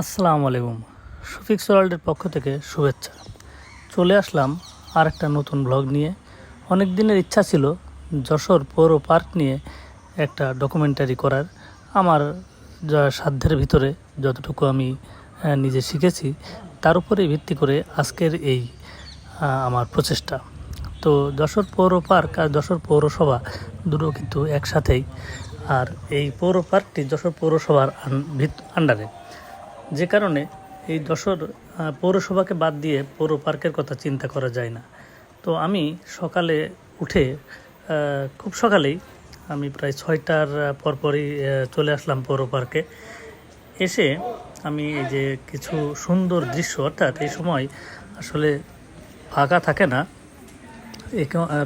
আসসালামু আলাইকুম। সুফিক্স ওয়ার্ল্ডের পক্ষ থেকে শুভেচ্ছা। চলে আসলাম আর একটা নতুন ব্লগ নিয়ে। অনেক দিনের ইচ্ছা ছিল যশোর পৌর পার্ক নিয়ে একটা ডকুমেন্টারি করার। আমার যা সাধ্যের ভিতরে যতটুকু আমি নিজে শিখেছি, তার উপরে ভিত্তি করে আজকের এই আমার প্রচেষ্টা। তো যশোর পৌর পার্ক আর যশোর পৌরসভা দুটো কিন্তু একসাথেই। আর এই পৌর পার্কটি যশোর পৌরসভার আন্ডারে। যে কারণে এই আহ, পৌরসভাকে বাদ দিয়ে পৌর পার্কের কথা চিন্তা করা যায় না। তো আমি সকালে উঠে খুব সকালেই আমি প্রায় ছয়টার পরপরই চলে আসলাম পৌর পার্কে। এসে আমি এই যে কিছু সুন্দর দৃশ্য অর্থাৎ এই সময় আসলে ফাঁকা থাকে না।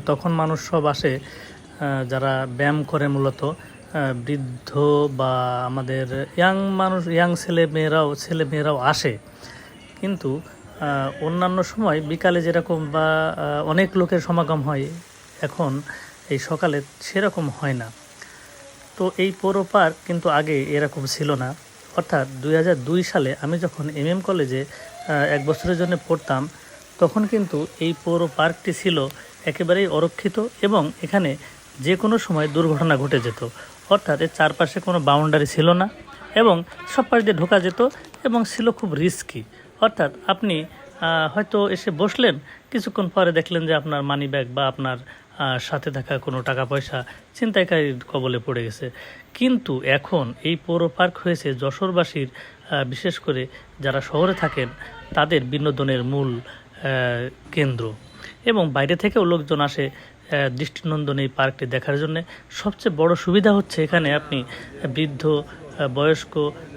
তখন মানুষ সব আসে যারা ব্যায়াম করে মূলত। বৃদ্ধ বা আমাদের ইয়াং মানুষ ইয়াং ছেলে মেয়েরাও ছেলে মেয়েরাও আসে। কিন্তু অন্যান্য সময় বিকালে যেরকম বা অনেক লোকের সমাগম হয়, এখন এই সকালে সেরকম হয় না। তো এই পৌর পার্ক কিন্তু আগে এরকম ছিল না। অর্থাৎ দুই হাজার দুই সালে আমি যখন এম এম কলেজে এক বছরের জন্য পড়তাম, তখন কিন্তু এই পৌর পার্কটি ছিল একেবারেই অরক্ষিত এবং এখানে যে কোনো সময় দুর্ঘটনা ঘটে যেত। অর্থাৎ এর চারপাশে কোনো বাউন্ডারি ছিল না এবং সব পাশ দিয়ে ঢোকা যেত এবং ছিল খুব রিস্কি অর্থাৎ আপনি হয়তো এসে বসলেন, কিছুক্ষণ পরে দেখলেন যে আপনার মানি ব্যাগ বা আপনার সাথে থাকা কোনো টাকা পয়সা ছিনতাইকারীর কবলে পড়ে গেছে। কিন্তু এখন এই পৌর পার্ক হয়েছে যশোরবাসীর বিশেষ করে যারা শহরে থাকেন, তাদের বিনোদনের মূল কেন্দ্র। এবং বাইরে থেকেও লোকজন আসে দৃষ্টিনন্দন এই পার্কটি দেখার জন্য। সবচেয়ে বড় সুবিধা হচ্ছে এখানে আপনি বৃদ্ধ বয়স্ক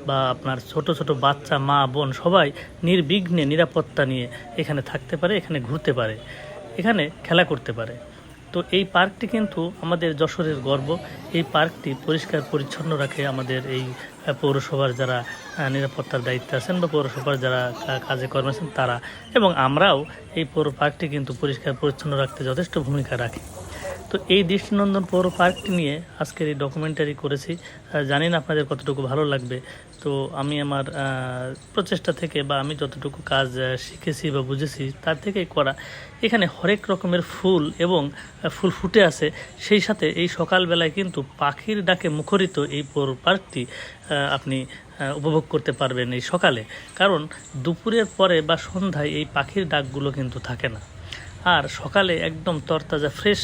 বা আপনার ছোট ছোট বাচ্চা, মা, বোন সবাই নির্বিঘ্নে নিরাপত্তা নিয়ে এখানে থাকতে পারে, এখানে ঘুরতে পারে, এখানে খেলা করতে পারে। তো এই পার্কটি কিন্তু আমাদের যশোরের গর্ব। এই পার্কটি পরিষ্কার, পরিচ্ছন্ন রাখে আমাদের এই পৌরসভার যারা নিরাপত্তার দায়িত্বে আছেন বা পৌরসভার যারা কাজে কর্মে আছেন তারা। এবং আমরাও এই পৌর পার্কটি কিন্তু পরিষ্কার, পরিচ্ছন্ন রাখতে যথেষ্ট ভূমিকা রাখি। তো এই দৃষ্টিনন্দন পৌর পার্কটি নিয়ে আজকের এই ডকুমেন্টারি করেছি। জানি না আপনাদের কতটুকু ভালো লাগবে। তো আমি আমার প্রচেষ্টা থেকে বা আমি যতটুকু কাজ শিখেছি বা বুঝেছি তার থেকেই করা। এখানে হরেক রকমের ফুল এবং ফুল ফুটে আছে। সেই সাথে এই সকালবেলায় কিন্তু পাখির ডাকে মুখরিত এই পৌর পার্কটি আপনি উপভোগ করতে পারবেন এই সকালে। কারণ দুপুরের পরে বা সন্ধ্যায় এই পাখির ডাকগুলো কিন্তু থাকে না। আর সকালে একদম তরতাজা ফ্রেশ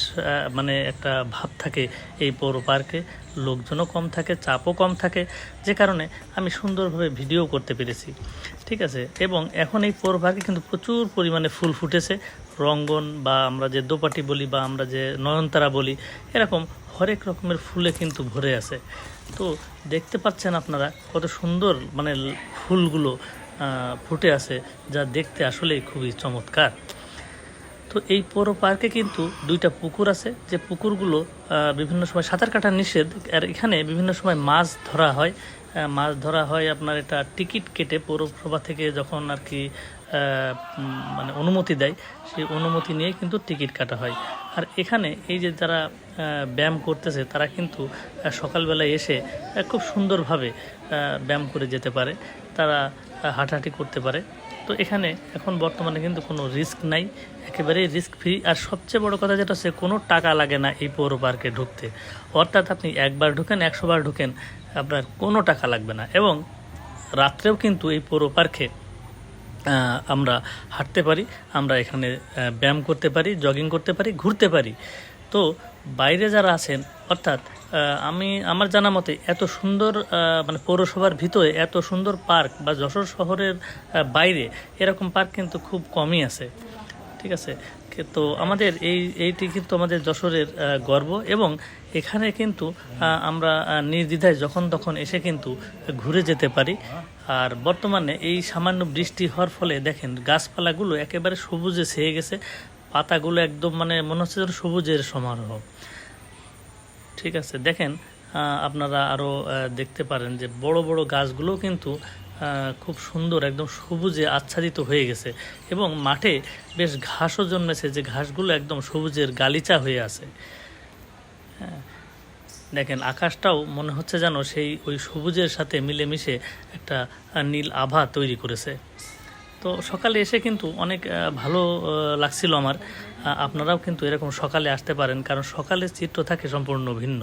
মানে একটা ভাব থাকে এই পৌর পার্কে। লোকজনও কম থাকে, চাপও কম থাকে। যে কারণে আমি সুন্দরভাবে ভিডিও করতে পেরেছি। ঠিক আছে? এবং এখন এই পৌর পার্কে কিন্তু প্রচুর পরিমাণে ফুল ফুটেছে। রঙ্গন বা আমরা যে দোপাটি বলি বা আমরা যে নয়নতারা বলি, এরকম হরেক রকমের ফুলে কিন্তু ভরে আছে। তো দেখতে পাচ্ছেন আপনারা কত সুন্দর মানে ফুলগুলো ফুটে আছে, যা দেখতে আসলেই খুবই চমৎকার। তো এই পৌর পার্কে কিন্তু দুইটা পুকুর আছে। যে পুকুরগুলো বিভিন্ন সময় সাঁতার কাটা নিষেধ। আর এখানে বিভিন্ন সময় মাছ ধরা হয়। মাছ ধরা হয় আপনার এটা টিকিট কেটে পৌরসভা থেকে যখন আর কি মানে অনুমতি দেয়, সেই অনুমতি নিয়ে কিন্তু টিকিট কাটা হয়। আর এখানে এই যে যারা ব্যায়াম করতেছে, তারা কিন্তু সকালবেলায় এসে খুব সুন্দরভাবে ব্যায়াম করে যেতে পারে। তারা হাঁটাহাঁটি করতে পারে। তো এখানে এখন বর্তমানে কিন্তু কোনো রিস্ক নাই। একেবারেই রিস্ক ফ্রি আর সবচেয়ে বড় কথা যেটা হচ্ছে কোনো টাকা লাগে না এই পৌর পার্কে ঢুকতে। অর্থাৎ আপনি একবার ঢুকেন, একশো বার ঢুকেন, আপনার কোনো টাকা লাগবে না। এবং রাত্রেও কিন্তু এই পৌর পার্কে আমরা হাঁটতে পারি, আমরা এখানে ব্যায়াম করতে পারি জগিং করতে পারি, ঘুরতে পারি। তো বাইরে যারা আছেন, অর্থাৎ আমি আমার জানা মতে এত সুন্দর মানে পৌরসভার ভিতরে এত সুন্দর পার্ক বা যশোর শহরের বাইরে এরকম পার্ক কিন্তু খুব কমই আছে। ঠিক আছে? তো আমাদের এই, এইটি কিন্তু আমাদের যশোরের গর্ব এবং এখানে কিন্তু আমরা নির্দ্বিধায় যখন তখন এসে কিন্তু ঘুরে যেতে পারি। আর বর্তমানে এই সামান্য বৃষ্টি হওয়ার ফলে দেখেন গাছপালাগুলো একেবারে সবুজে ছেয়ে গেছে। পাতাগুলো একদম মানে মনে হচ্ছে যেন সবুজের সমারোহ। ঠিক আছে, দেখেন আপনারা আরও দেখতে পারেন যে বড় বড় গাছগুলো কিন্তু খুব সুন্দর, একদম সবুজে আচ্ছাদিত হয়ে গেছে এবং মাঠে বেশ ঘাসও জন্মেছে যে ঘাসগুলো একদম সবুজের গালিচা হয়ে আছে। হ্যাঁ দেখেন, আকাশটাও মনে হচ্ছে যেন সেই ওই সবুজের সাথে মিলেমিশে একটা নীল আভা তৈরি করেছে। তো সকালে এসে কিন্তু অনেক ভালো লাগছিল আমার। আপনারাও কিন্তু এরকম সকালে আসতে পারেন, কারণ সকালের চিত্র থাকে সম্পূর্ণ ভিন্ন।